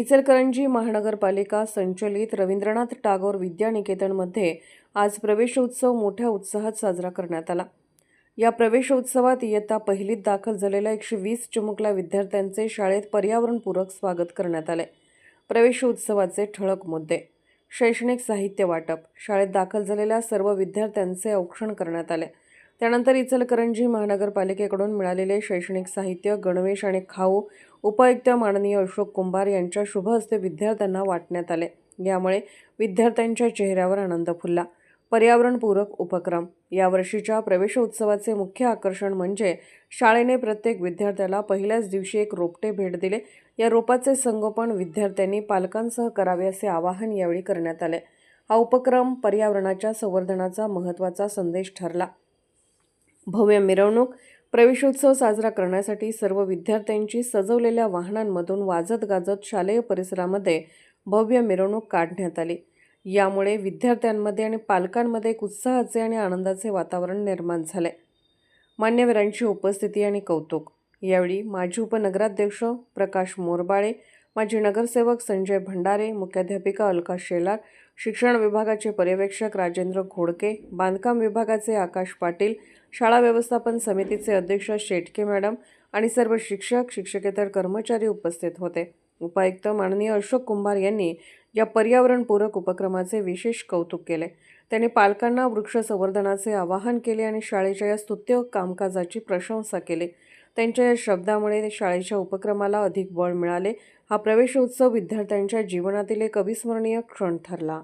इचलकरंजी महानगरपालिका संचलित रवींद्रनाथ टागोर विद्यानिकेतनमध्ये आज प्रवेशोत्सव मोठ्या उत्साहात साजरा करण्यात आला. या प्रवेशोत्सवात इयत्ता पहिलीत दाखल झालेल्या एकशे वीस चिमुकल्या विद्यार्थ्यांचे शाळेत पर्यावरणपूरक स्वागत करण्यात आले. प्रवेशोत्सवाचे ठळक मुद्दे. शैक्षणिक साहित्य वाटप. शाळेत दाखल झालेल्या सर्व विद्यार्थ्यांचे औक्षण करण्यात आले. त्यानंतर इचलकरंजी महानगरपालिकेकडून मिळालेले शैक्षणिक साहित्य गणवेश आणि खाऊ उपायुक्त माननीय अशोक कुंभार यांच्या शुभ हस्ते विद्यार्थ्यांना वाटण्यात आले. यामुळे विद्यार्थ्यांच्या चेहऱ्यावर आनंद फुलला. पर्यावरणपूरक उपक्रम. यावर्षीच्या प्रवेशोत्सवाचे मुख्य आकर्षण म्हणजे शाळेने प्रत्येक विद्यार्थ्याला पहिल्याच दिवशी एक रोपटे भेट दिले. या रोपाचे संगोपन विद्यार्थ्यांनी पालकांसह करावे असे आवाहन यावेळी करण्यात आले. हा उपक्रम पर्यावरणाच्या संवर्धनाचा महत्त्वाचा संदेश ठरला. भव्य मिरवणूक प्रवेशोत्सव साजरा करण्यासाठी सर्व विद्यार्थ्यांची सजवलेल्या वाहनांमधून वाजत गाजत शालेय परिसरामध्ये भव्य मिरवणूक काढण्यात आली. यामुळे विद्यार्थ्यांमध्ये आणि पालकांमध्ये एक उत्साहाचे आणि आनंदाचे वातावरण निर्माण झाले. मान्यवरांची उपस्थिती आणि कौतुक. यावेळी माजी उपनगराध्यक्ष प्रकाश मोरबाळे माजी नगरसेवक संजय भंडारे मुख्याध्यापिका अलका शेलार शिक्षण विभागाचे पर्यवेक्षक राजेंद्र घोडके बांधकाम विभागाचे आकाश पाटील शाळा व्यवस्थापन समितीचे अध्यक्ष शेटके मॅडम आणि सर्व शिक्षक शिक्षकेतर कर्मचारी उपस्थित होते. उपायुक्त माननीय अशोक कुंभार यांनी या पर्यावरणपूरक उपक्रमाचे विशेष कौतुक केले. त्यांनी पालकांना वृक्ष संवर्धनाचे आवाहन केले आणि शाळेच्या या स्तुत्य कामकाजाची प्रशंसा केली. त्यांच्या या शब्दामुळे शाळेच्या उपक्रमाला अधिक बळ मिळाले. हा प्रवेशोत्सव विद्यार्थ्यांच्या जीवनातील एक अविस्मरणीय क्षण ठरला.